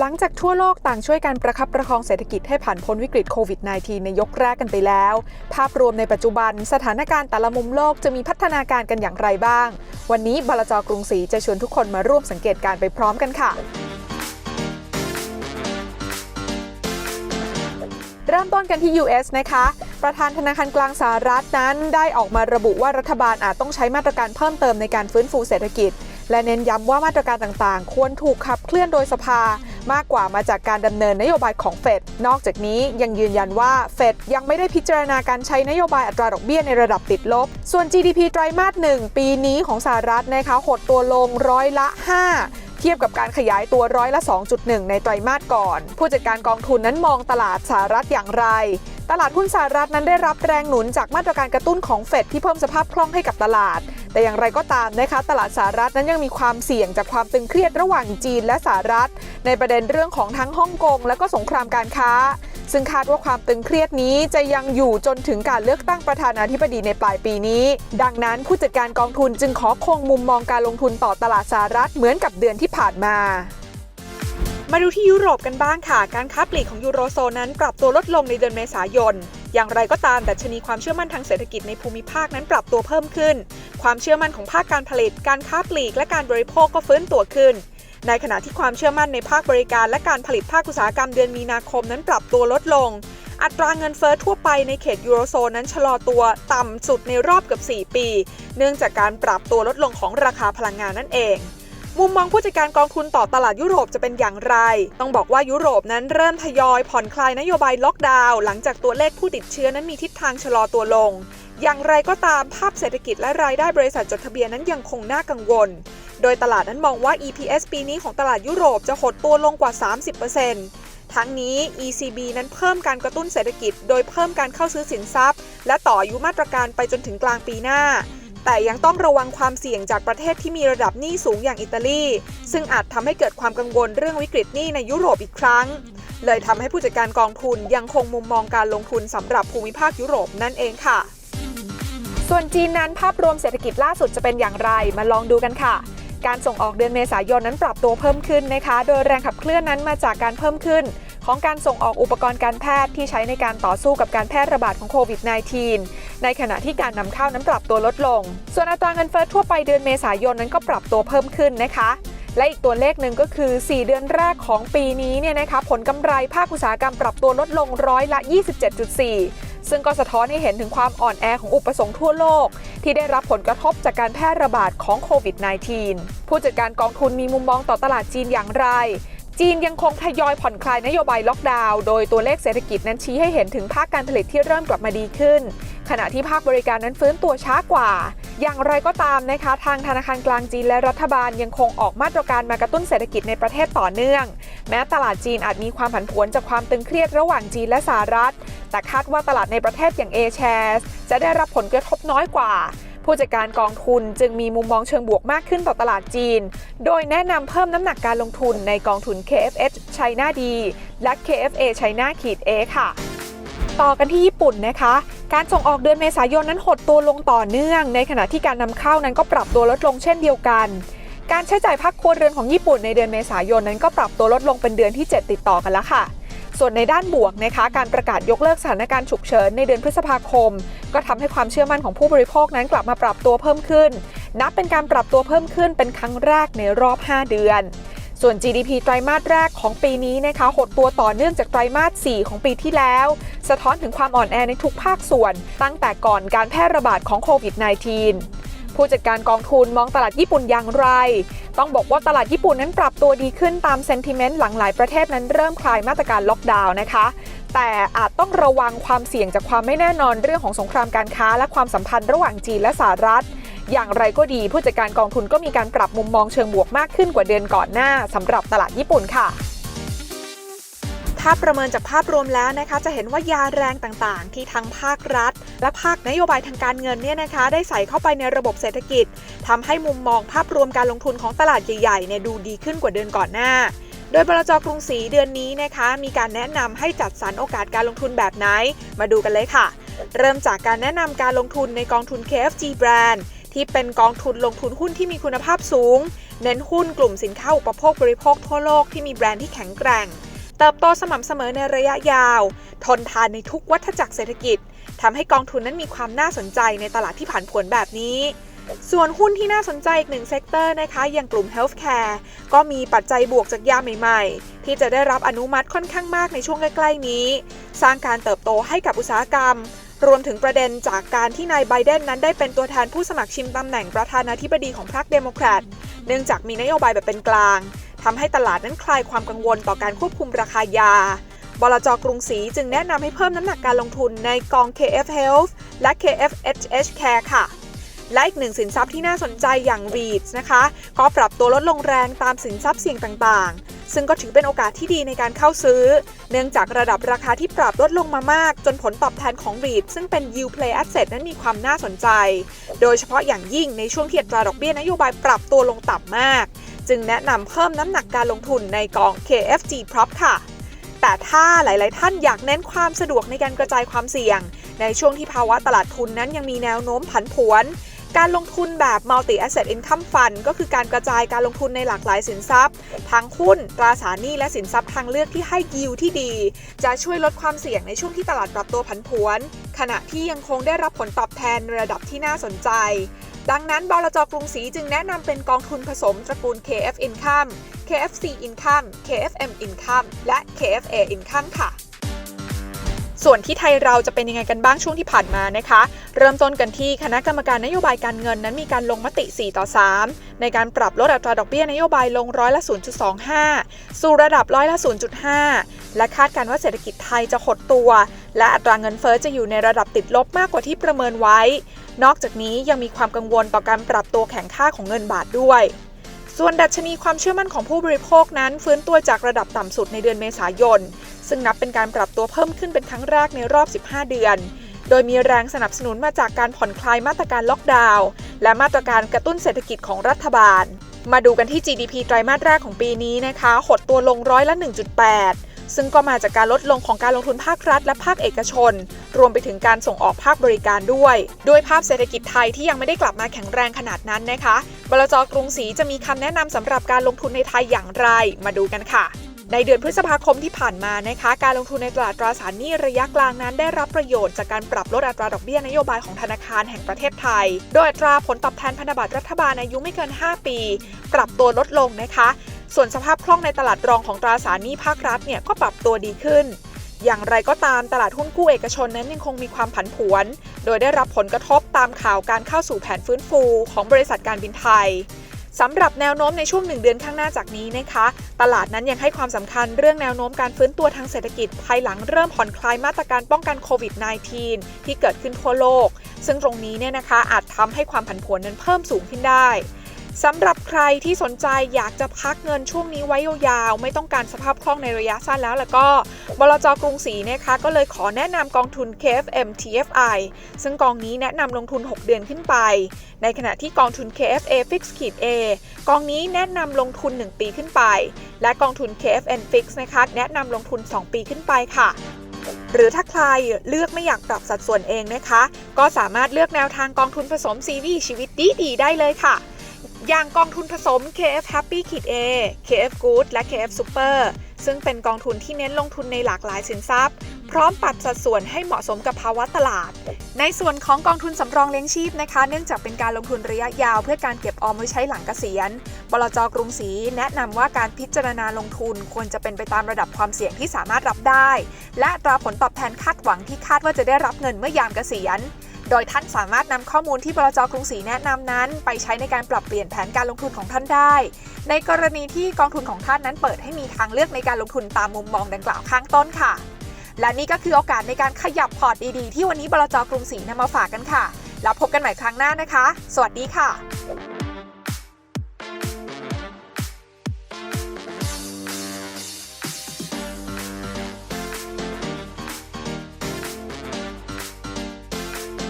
หลังจากทั่วโลกต่างช่วยกันประคับประคองเศรษฐกิจให้ผ่านพ้นวิกฤตโควิด -19 ในยกแรกกันไปแล้ว ภาพรวมในปัจจุบันสถานการณ์แต่ละมุมโลกจะมีพัฒนาการกันอย่างไรบ้าง วันนี้บลจกรุงศรีจะชวนทุกคนมาร่วมสังเกตการณ์ไปพร้อมกันค่ะเริ่มต้นกันที่ US นะคะ ประธานธนาคารกลางสหรัฐนั้นได้ออกมาระบุว่ารัฐบาลอาจต้องใช้มาตรการเพิ่มเติมในการฟื้นฟูเศรษฐกิจ และเน้นย้ำว่ามาตรการต่างๆ ควรถูกขับเคลื่อนโดยสภามากกว่ามาจากการดำเนินนโยบายของเฟด นอกจากนี้ยังยืนยันว่าเฟดยังไม่ได้พิจารณาการใช้นโยบายอัตราดอกเบี้ยในระดับติดลบ ส่วน GDP ไตรมาสหนึ่งปีนี้ของสหรัฐนะคะหดตัวลงร้อยละ 5เทียบกับการขยายตัวร้อยละ 2.1 ในไตรมาสก่อน ผู้จัดการกองทุนนั้นมองตลาดสหรัฐอย่างไร ตลาดหุ้นสหรัฐนั้นได้รับแรงหนุนจากมาตรการกระตุ้นของเฟดที่เพิ่มสภาพคล่องให้กับตลาด แต่อย่างไรก็ตามนะคะ ตลาดสหรัฐนั้นยังมีความเสี่ยงจากความตึงเครียดระหว่างจีนและสหรัฐ ในประเด็นเรื่องของทั้งฮ่องกงและก็สงครามการค้า ซึ่งคาดว่าความตึงเครียดนี้จะยังอยู่จนถึงการเลือกตั้งประธานาธิบดีในปลายปีนี้ ดังนั้นผู้จัดการกองทุนจึงขอคงมุมมองการลงทุนต่อตลาดสหรัฐเหมือนกับเดือนที่ผ่านมา มาดูที่ยุโรปกันบ้างค่ะ การค้าปลีกของยูโรโซนนั้นปรับตัวลดลงในเดือนเมษายน อย่างไรก็ตามดัชนีความเชื่อมั่นทางเศรษฐกิจในภูมิภาคนั้นปรับตัวเพิ่มขึ้น ความเชื่อมั่นของภาคการผลิต การค้าปลีก และการบริโภคก็ฟื้นตัวขึ้น ในขณะที่ความเชื่อมั่นในภาคบริการและการผลิตภาคอุตสาหกรรมเดือนมีนาคมนั้นปรับตัวลดลง อัตราเงินเฟ้อทั่วไปในเขตยูโรโซนนั้นชะลอตัวต่ำสุดในรอบเกือบ4 ปี เนื่องจากการปรับตัวลดลงของราคาพลังงานนั่นเอง มุมมองผู้จัดการกองทุนต่อตลาดยุโรปจะเป็นอย่างไร ต้องบอกว่ายุโรปนั้นเริ่มทยอยผ่อนคลายนโยบายล็อกดาวน์หลังจากตัวเลขผู้ติดเชื้อนั้นมีทิศทางชะลอตัวลง อย่างไรก็ตามภาพเศรษฐกิจและรายได้บริษัทจดทะเบียนนั้นยังคงน่ากังวล โดยตลาดนั้นมองว่า EPS ปีนี้ของตลาดยุโรปจะหดตัวลงกว่า 30%ทั้งนี้ ECB นั้นเพิ่มการกระตุ้นเศรษฐกิจ โดยเพิ่มการเข้าซื้อสินทรัพย์ และต่ออายุมาตรการไปจนถึงกลางปีหน้า แต่ยังต้องระวังความเสี่ยงจากประเทศที่มีระดับหนี้สูงอย่างอิตาลี ซึ่งอาจทำให้เกิดความกังวลเรื่องวิกฤตหนี้ในยุโรปอีกครั้ง เลยทำให้ผู้จัดการกองทุนยังคงมุมมองการลงทุนสำหรับภูมิภาคยุโรปนั่นเองค่ะ ส่วนจีนนั้นภาพรวมเศรษฐกิจล่าสุดจะเป็นอย่างไรมาลองดูกันค่ะการส่งออกเดือนเมษายนนั้นปรับตัวเพิ่มขึ้นนะคะ โดยแรงขับเคลื่อนนั้นมาจากการเพิ่มขึ้น ของการส่งออกอุปกรณ์การแพทย์ที่ใช้ในการต่อสู้กับการแพร่ระบาดของโควิด -19 ในขณะที่การนำเข้านั้นปรับตัวลดลง ส่วนอัตราเงินเฟ้อทั่วไปเดือนเมษายนนั้นก็ปรับตัวเพิ่มขึ้นนะคะ และอีกตัวเลขหนึ่งก็คือ 4 เดือนแรกของปีนี้เนี่ยนะคะผลกำไรภาคอุตสาหกรรมปรับตัวลดลงร้อยละ 27.4 ซึ่งก็สะท้อนให้เห็นถึงความอ่อนแอของอุปสงค์ทั่วโลก ที่ได้รับผลกระทบจากการแพร่ระบาดของโควิด -19 ผู้จัดการกองทุนมีมุมมองต่อตลาดจีนอย่างไร จีนยังคงทยอยผ่อนคลายนโยบายล็อกดาวน์โดยตัวเลขเศรษฐกิจนั้นชี้ให้เห็นถึงภาคการผลิตที่เริ่มกลับมาดีขึ้น ขณะที่ภาคบริการนั้นฟื้นตัวช้ากว่า อย่างไรก็ตามนะคะ ทางธนาคารกลางจีนและรัฐบาลยังคงออกมาตรการมากระตุ้นเศรษฐกิจในประเทศต่อเนื่อง แม้ตลาดจีนอาจมีความผันผวนจากความตึงเครียดระหว่างจีนและสหรัฐ แต่คาดว่าตลาดในประเทศอย่างเอแชร์จะได้รับผลกระทบน้อยกว่า ผู้จัดการกองทุนจึงมีมุมมองเชิงบวกมากขึ้นต่อตลาดจีน โดยแนะนำเพิ่มน้ำหนักการลงทุนในกองทุน KFH China D และ KFA China ขีด A ค่ะต่อกันที่ญี่ปุ่นนะคะ การส่งออกเดือนเมษายนนั้นหดตัวลงต่อเนื่อง ในขณะที่การนำเข้านั้นก็ปรับตัวลดลงเช่นเดียวกัน การใช้จ่ายภาคครัวเรือนของญี่ปุ่นในเดือนเมษายนนั้นก็ปรับตัวลดลงเป็นเดือนที่ 7 ติดต่อกันแล้วค่ะ ส่วนในด้านบวกนะคะการประกาศยกเลิกสถานการณ์ฉุกเฉินในเดือนพฤษภาคม ก็ทำให้ความเชื่อมั่นของผู้บริโภคนั้นกลับมาปรับตัวเพิ่มขึ้น นับเป็นการปรับตัวเพิ่มขึ้นเป็นครั้งแรกในรอบ 5 เดือน ส่วน GDP ไตรมาสแรกของปีนี้นะคะหดตัวต่อเนื่องจากไตรมาส 4 ของปีที่แล้ว สะท้อนถึงความอ่อนแอในทุกภาคส่วน ตั้งแต่ก่อนการแพร่ระบาดของโควิด -19 ผู้จัดการกองทุนมองตลาดญี่ปุ่นอย่างไร ต้องบอกว่าตลาดญี่ปุ่นนั้นปรับตัวดีขึ้นตามเซนติเมนต์หลังหลายประเทศนั้นเริ่มคลายมาตรการล็อกดาวน์นะคะแต่อาจต้องระวังความเสี่ยงจากความไม่แน่นอนเรื่องของสงครามการค้า และความสัมพันธ์ระหว่างจีนและสหรัฐ อย่างไรก็ดีผู้จัดการกองทุนก็มีการปรับมุมมองเชิงบวกมากขึ้นกว่าเดือนก่อนหน้าสำหรับตลาดญี่ปุ่นค่ะถ้าประเมินจากภาพรวมแล้วนะคะ จะเห็นว่ายาแรงต่างๆ ที่ทั้งภาครัฐ และภาคนโยบายทางการเงินเนี่ยนะคะ ได้ใส่เข้าไปในระบบเศรษฐกิจทำให้มุมมองภาพรวมการลงทุนของตลาดใหญ่ๆเนี่ยดูดีขึ้นกว่าเดือนก่อนหน้า โดยบลจกรุงศรีเดือนนี้นะคะ มีการแนะนำให้จัดสรรโอกาสการลงทุนแบบไหน มาดูกันเลยค่ะ เริ่มจากการแนะนำการลงทุนในกองทุน KFG Brand ที่เป็นกองทุนลงทุนหุ้นที่มีคุณภาพสูง เน้นหุ้นกลุ่มสินค้าอุปโภคบริโภคทั่วโลกที่มีแบรนด์ที่แข็งแกร่ง เติบโตสม่ำเสมอในระยะยาว ทนทานในทุกวัฏจักรเศรษฐกิจทำให้กองทุนนั้นมีความน่าสนใจในตลาดที่ผันผวนแบบนี้ ส่วนหุ้นที่น่าสนใจอีกหนึ่งเซกเตอร์นะคะ อย่างกลุ่ม Healthcare ก็มีปัจจัยบวกจากยาใหม่ ๆ ที่จะได้รับอนุมัติค่อนข้างมากในช่วงใกล้ ๆ นี้ สร้างการเติบโตให้กับอุตสาหกรรมรวมถึงประเด็นจากการที่นายไบเดนนั้นได้เป็นตัวแทนผู้สมัครชิงตำแหน่งประธานาธิบดีของพรรคเดโมแครต เนื่องจากมีนโยบายแบบเป็นกลาง ทำให้ตลาดนั้นคลายความกังวลต่อการควบคุมราคายา บลจกรุงศรีจึงแนะนำให้เพิ่มน้ำหนักการลงทุนในกอง KF Health และ KF HH Care ค่ะและอีกหนึ่งสินทรัพย์ที่น่าสนใจอย่าง REITs นะคะ ก็ปรับตัวลดลงแรงตามสินทรัพย์เสี่ยงต่างๆ ซึ่งก็ถือเป็นโอกาสที่ดีในการเข้าซื้อ เนื่องจากระดับราคาที่ปรับลดลงมามาก จนผลตอบแทนของ REIT ซึ่งเป็น yield play asset นั้นมีความน่าสนใจ โดยเฉพาะอย่างยิ่งในช่วงที่อัตราดอกเบี้ยนโยบายปรับตัวลงต่ำมาก จึงแนะนำเพิ่มน้ำหนักการลงทุนในกอง KFG Prop ค่ะ แต่ถ้าหลาย ๆ ท่านอยากเน้นความสะดวกในการกระจายความเสี่ยง ในช่วงที่ภาวะตลาดทุนนั้นยังมีแนวโน้มผันผวน การลงทุนแบบ multi asset income fund ก็คือการกระจายการลงทุนในหลากหลายสินทรัพย์ ทั้งหุ้น ตราสารหนี้และสินทรัพย์ทางเลือกที่ให้ยิวที่ดี จะช่วยลดความเสี่ยงในช่วงที่ตลาดปรับตัวผันผวน ขณะที่ยังคงได้รับผลตอบแทนในระดับที่น่าสนใจ ดังนั้นบลจกรุงศรีจึงแนะนำเป็นกองทุนผสมตระกูล KF Income KFC Income KFM Income และ KFA Income ค่ะส่วนที่ไทยเราจะเป็นยังไงกันบ้างช่วงที่ผ่านมานะคะ เริ่มต้นกันที่คณะกรรมการนโยบายการเงินนั้นมีการลงมติ 4 ต่อ 3 ในการปรับลดอัตราดอกเบี้ยนโยบายลงร้อยละ 0.25 สู่ระดับร้อยละ 0.5 และคาดการณ์ว่าเศรษฐกิจไทยจะหดตัว และอัตราเงินเฟ้อจะอยู่ในระดับติดลบมากกว่าที่ประเมินไว้ นอกจากนี้ยังมีความกังวลต่อการปรับตัวแข็งค่าของเงินบาทด้วย ส่วนดัชนีความเชื่อมั่นของผู้บริโภคนั้น ฟื้นตัวจากระดับต่ำสุดในเดือนเมษายน ซึ่งนับเป็นการปรับตัวเพิ่มขึ้นเป็นครั้งแรกในรอบ 15 เดือน โดยมีแรงสนับสนุนมาจากการผ่อนคลายมาตรการล็อกดาวน์และมาตรการกระตุ้นเศรษฐกิจของรัฐบาลมาดูกันที่ GDP ไตรมาสแรกของปีนี้นะคะ หดตัวลงร้อยละ 1.8 ซึ่งก็มาจากการลดลงของการลงทุนภาครัฐและภาคเอกชน รวมไปถึงการส่งออกภาคบริการด้วย ด้วยภาพเศรษฐกิจไทยที่ยังไม่ได้กลับมาแข็งแรงขนาดนั้นนะคะ บลจกรุงศรีจะมีคำแนะนำสำหรับการลงทุนในไทยอย่างไร มาดูกันค่ะในเดือนพฤษภาคมที่ผ่านมานะคะ การลงทุนในตลาดตราสารหนี้ระยะกลางนั้นได้รับประโยชน์จากการปรับลดอัตราดอกเบี้ยนโยบายของธนาคารแห่งประเทศไทย โดยอัตราผลตอบแทนพันธบัตรรัฐบาลอายุไม่เกิน 5 ปี ปรับตัวลดลงนะคะ ส่วนสภาพคล่องในตลาดรองของตราสารหนี้ภาครัฐเนี่ยก็ปรับตัวดีขึ้น อย่างไรก็ตามตลาดหุ้นกู้เอกชนนั้นยังคงมีความผันผวน โดยได้รับผลกระทบตามข่าวการเข้าสู่แผนฟื้นฟูของบริษัทการบินไทยสำหรับแนวโน้มในช่วงหนึ่งเดือนข้างหน้าจากนี้นะคะ ตลาดนั้นยังให้ความสำคัญเรื่องแนวโน้มการฟื้นตัวทางเศรษฐกิจ ภายหลังเริ่มผ่อนคลายมาตรการป้องกันโควิด -19 ที่เกิดขึ้นทั่วโลก ซึ่งตรงนี้เนี่ยนะคะอาจทำให้ความผันผวนนั้นเพิ่มสูงขึ้นได้ สำหรับใครที่สนใจอยากจะพักเงินช่วงนี้ไว้ยาวๆ ไม่ต้องการสภาพคล่องในระยะสั้นแล้วแล้วก็บลจกรุงศรีนะคะก็เลยขอแนะนำกองทุน KFM TFI ซึ่งกองนี้แนะนำลงทุน 6 เดือนขึ้นไป ในขณะที่กองทุน KFA Fix ขีด A กองนี้แนะนำลงทุน 1 ปีขึ้นไป และกองทุน KFN Fix นะคะแนะนำลงทุน 2 ปีขึ้นไปค่ะหรือถ้าใครเลือกไม่อยากปรับสัดส่วนเองนะคะ ก็สามารถเลือกแนวทางกองทุนผสม CV ชีวิตดีๆได้เลยค่ะ อย่างกองทุนผสม KF Happy Kid A KF Good และ KF Super ซึ่งเป็นกองทุนที่เน้นลงทุนในหลากหลายสินทรัพย์ พร้อมปรับสัดส่วนให้เหมาะสมกับภาวะตลาด ในส่วนของกองทุนสำรองเลี้ยงชีพนะคะ เนื่องจากเป็นการลงทุนระยะยาว เพื่อการเก็บออมไว้ใช้หลังเกษียณบลจกรุงศรีแนะนำว่าการพิจารณาลงทุนควรจะเป็นไปตามระดับความเสี่ยงที่สามารถรับได้ และตราผลตอบแทนคาดหวังที่คาดว่าจะได้รับเงินเมื่อยามเกษียณ โดยท่านสามารถนำข้อมูลที่บลจกรุงศรีแนะนำนั้น ไปใช้ในการปรับเปลี่ยนแผนการลงทุนของท่านได้ ในกรณีที่กองทุนของท่านนั้นเปิดให้มีทางเลือกในการลงทุนตามมุมมองดังกล่าวข้างต้นค่ะ และนี่ก็คือโอกาสในการขยับพอร์ตดีๆ ที่วันนี้บลจกรุงศรีนำมาฝากกันค่ะ แล้วพบกันใหม่ครั้งหน้านะคะ สวัสดีค่ะ